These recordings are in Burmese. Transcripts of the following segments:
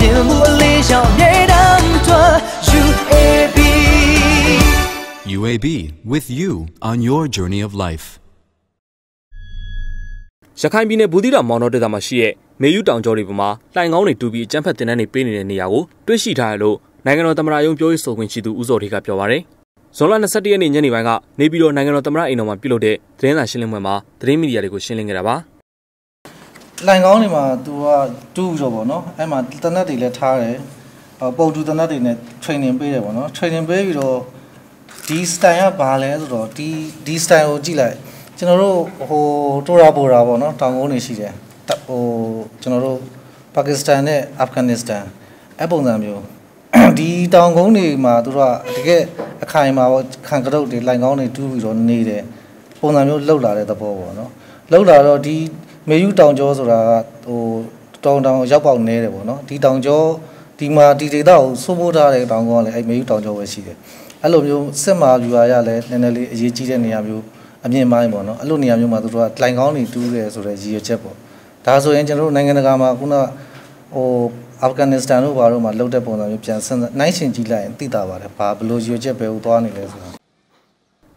မြင်မှုအလေးရှောင်မြေတမ်းထွက် UAB UAB with you on your journey of life. ရခိုင်ပြည်နယ်ဘူးသီးတောင်မောင်တော်ဒေသမှာရှိတဲ့မေယူတောင်ကျော်တွေပေါ်မှာလှိုင်ကောင်းတွေတူပြီးအကြမ်းဖက်တင်တန်းတွေပေးနေတဲ့နေရာကိုတွေ့ရှိထားရလို့နိုင်ငံတော်သမ္မတရုံးပြောရေးဆိုခွင့်ရှိသူဦးစောထေကပြောပါရယ်ဇွန်လ22ရက်နေ့ညနေပိုင်းကနေပြည်တော်နိုင်ငံတော်သမ္မတအိမ်တော်မှာပြုလုပ်တဲ့သတင်းစာရှင်းလင်းပွဲမှာသတင်းမီဒီယာတွေကိုရှင်းလင်းခဲ့တာပါ လိုင်ကောင်းတွေမှာသူကတူးတော့ဗောနော်အဲ့မှာတနက်တွေလည်းထားတယ်ဟိုပုံတူတနက်တွေနဲ့ training ပေးတယ်ဗောနော် training ပေးပြီးတော့ဒီ style ကဘာလဲဆိုတော့ဒီဒီ style ကိုကြည့်လိုက်ကျွန်တော်တို့ဟိုတိုရာပိုရာဗောနော်တောင်ကုန်းတွေရှိတယ်ဟိုကျွန်တော်တို့ပါကစ္စတန်နဲ့အာဖဂန်နစ္စတန်အဲ့ပုံစံမျိုးဒီတောင်ကုန်းတွေမှာသူတို့ကတကယ်အခိုင်အမာပေါ့ခံကရုတ်တွေလိုင်ကောင်းတွေတူးပြီးတော့နေတယ်ပုံစံမျိုးလှုပ်လာတဲ့သဘောပေါ့နော်လှုပ်လာတော့ဒီ မေယူတောင်ကျောဆိုတာကဟိုတောင်တောင်ရောက်ပေါက်နေတယ်ပေါ့နော်ဒီတောင်ကျောဒီမှာဒီဒေသကိုစိုးမိုးထားတဲ့တောင်ကုန်းကလည်းအဲ့မေယူတောင်ကျောပဲရှိတယ်အဲ့လိုမျိုးစစ်မာဗျူဟာရလည်းနည်းနည်းလေးအရေးကြီးတဲ့နေရာမျိုးအမြင့်ပိုင်းပေါ့နော်အဲ့လိုနေရာမျိုးမှာသူတို့ကလိုင်ကောင်းတွေတူးတယ်ဆိုတဲ့ရည်ရွယ်ချက်ပေါ့ဒါဆိုရင်ကျွန်တော်တို့နိုင်ငံတကာမှာခုနကဟိုအာဖဂန်နစ္စတန်တို့ဘာတို့မှာလှုပ်တဲ့ပုံစံမျိုးပြန်စဉ်းစားနိုင်ရှင်ကြည့်လိုက်ရင်သိတာပါတယ်ဘာဘယ်လိုရည်ရွယ်ချက်ပဲဟိုသွားနေလဲဆိုတာ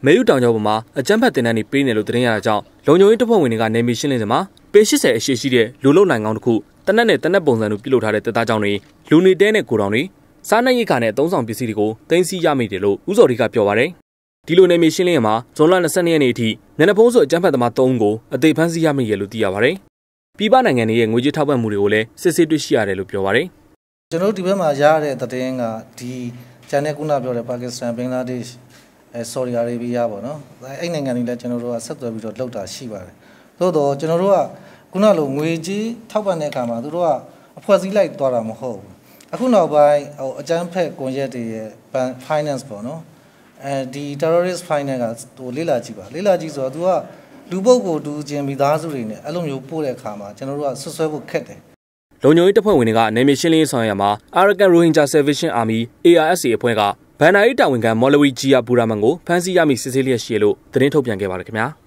မေယူတောင်ကျော်ပေါ်မှာအကြမ်းဖက်တင်တန်းတွေပေးနေလို့သတင်းရတာကြောင့်လုံခြုံရေးတပ်ဖွဲ့ဝင်တွေကနေမီရှင်းလင်းစဉ်မှာပေ80အရှိရှိတဲ့လူလုံနိုင်ကောင်းတစ်ခုတနက်နဲ့တနက်ပုံစံတို့ပြုလုပ်ထားတဲ့တပ်သားကြောင့်တွေလူနေတဲနဲ့ကိုတောင်တွေစားနပ်ရိက္ခာနဲ့အသုံးဆောင်ပစ္စည်းတွေကိုတင်စီရမိတယ်လို့ဦးစော်ဒီကပြောပါရယ်ဒီလိုနေမီရှင်းလင်းရမှာဇွန်လ22ရက်နေ့အထိနန္ဒဖုံးဆိုအကြမ်းဖက်သမား3ဦးကိုအသေးဖမ်းဆီးရမိရလို့သိရပါရယ်ပြည်ပနိုင်ငံတွေရဲ့ငွေကြေးထောက်ပံ့မှုတွေကိုလည်းစစ်ဆေးတွေ့ရှိရတယ်လို့ပြောပါရယ်ကျွန်တော်တို့ဒီဘက်မှာရတဲ့သတင်းကဒီကျန်တဲ့ခုနပြောတဲ့ပါကစ္စတန်ဘင်္ဂလားဒေ့ရှ် အဲဆော်ဒီအာရေဗီးယားပေါ့နော်အဲ့နိုင်ငံတွေလည်းကျွန်တော်တို့ကဆက်သွယ်ပြီးတော့လှုပ်တာရှိပါတယ်သို့တော့ကျွန်တော်တို့ကခုနလိုငွေကြေးထောက်ပံ့တဲ့အခါမှာသူတို့ကအဖွဲ့အစည်းလိုက်သွားတာမဟုတ်ဘူးအခုနောက်ပိုင်းဟိုအကြမ်းဖက်ကွန်ရက်တွေရဲ့ finance ပေါ့နော်အဲဒီ terrorist finance ကဟိုလေးလာကြည့်ပါလေးလာကြည့်ဆိုတော့ तू ကလူပုတ်ကိုတူချင်းမိသားစုတွေနဲ့အဲ့လိုမျိုးပို့တဲ့အခါမှာကျွန်တော်တို့ကဆွဆွဲဖို့ခက်တယ်လုံခြုံရေးတပ်ဖွဲ့ဝင်တွေကနယ်မြေရှင်းလင်းရေးဆောင်ရွက်ရမှာ Arakan Rohingya Salvation Army ARSA အဖွဲ့က ဗန်နာရေးတာဝန်ခံမော်လဝီဂျီယာဘူရာမန်ကိုဖမ်းဆီးရမိစစ်ဆေးလျက်ရှိရလို့သတင်းထုတ်ပြန်ခဲ့ပါတယ်ခင်ဗျာ။